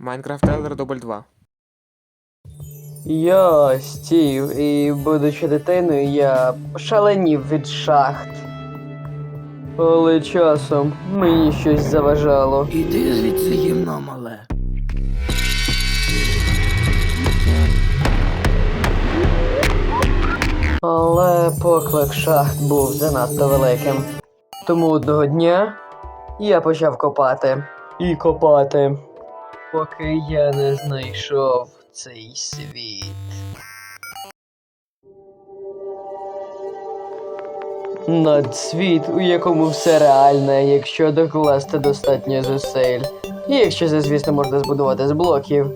Майнкрафт Елдер Дубль 2. Я Стів, і будучи дитиною, я шаленів від шахт. Але часом мені щось заважало. Іди звідси гімно мале. Але поклик шахт був занадто великим. Тому одного дня я почав копати. І копати. Поки я не знайшов цей світ. Надсвіт, у якому все реальне, якщо докласти достатньо зусиль. І якщо це, звісно, можна збудувати з блоків.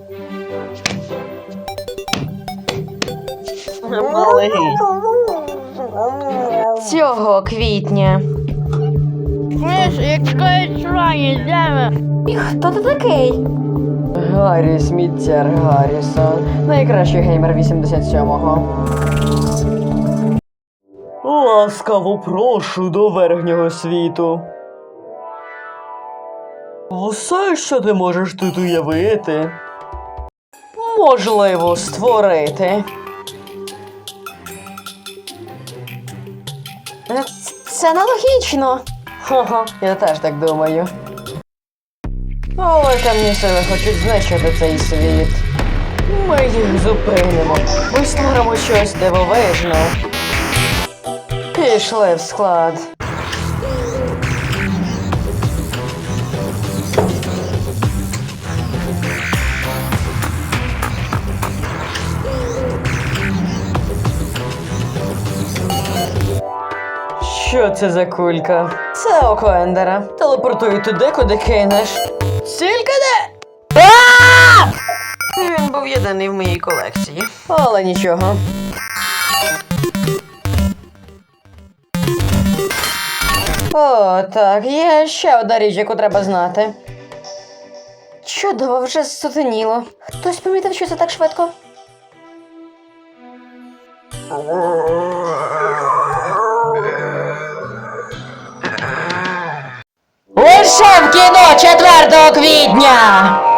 Малий. Цього квітня. Знаєш, як чекають рані йдемо. І хто ти такий? Гаррі Сміттєр Гаррісон. Найкращий геймер 87-го. Ласкаво прошу до верхнього світу. Усе, що ти можеш тут уявити. Можливо створити. Це аналогічно. Ха-ха, я теж так думаю. Але темні сили хочуть знищити цей світ. Ми їх зупинимо. Ми створимо щось дивовижне. Пішли в склад. Що це за кулька? Це око Ендера. Телепортуй туди, куди кинеш. Тільки де? Він був єдиний в моїй колекції. Але нічого. О, так, є ще одна річ, яку треба знати. Чудово, вже зсутеніло. Хтось помітив, що це так швидко? 4 квітня!